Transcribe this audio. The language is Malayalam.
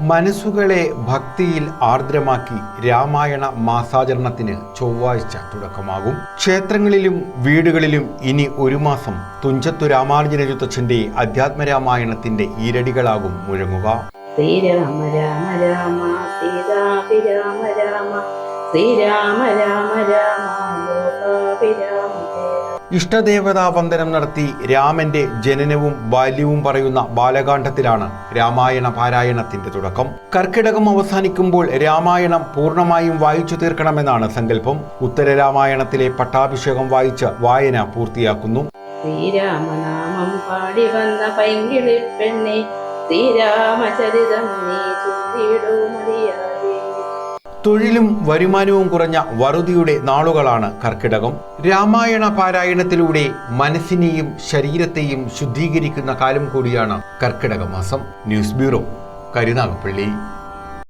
മനസ്സുകളെ ഭക്തിയിൽ ആർദ്രമാക്കി രാമായണ മാസാചരണത്തിന് ചൊവ്വാഴ്ച തുടക്കമാകും. ക്ഷേത്രങ്ങളിലും വീടുകളിലും ഇനി ഒരു മാസം തുഞ്ചത്തു രാമാനുജനയുദ്ധച്ചന്റെ അധ്യാത്മരാമായണത്തിന്റെ ഈരടികളാകും മുഴങ്ങുക. ശ്രീരാമ രാമ രാമ സീതാഭിരാമ രാമ ശ്രീരാമ രാമ രാമ. ഇഷ്ടദേവതാ വന്ദനം നടത്തി രാമന്റെ ജനനവും ബാല്യവും പറയുന്ന ബാലകാന്ഡത്തിലാണ് രാമായണ പാരായണത്തിന്റെ തുടക്കം. കർക്കിടകം അവസാനിക്കുമ്പോൾ രാമായണം പൂർണമായും വായിച്ചു തീർക്കണമെന്നാണ് സങ്കല്പം. ഉത്തര രാമായണത്തിലെ പട്ടാഭിഷേകം വായിച്ച് വായന പൂർത്തിയാക്കുന്നു. ശ്രീരാമനാമം പാടി വന്ന പൈങ്കിളി പെണ്ണെ ശ്രീരാമചരിതം നീ ചൊല്ലിടൂ മതിയായേ തൊഴിലും വരുമാനവും കുറഞ്ഞ വറുതിയുടെ നാളുകളാണ് കർക്കിടകം. രാമായണ പാരായണത്തിലൂടെ മനസ്സിനെയും ശരീരത്തെയും ശുദ്ധീകരിക്കുന്ന കാലം കൂടിയാണ് കർക്കിടക മാസം. News bureau Karunagappally.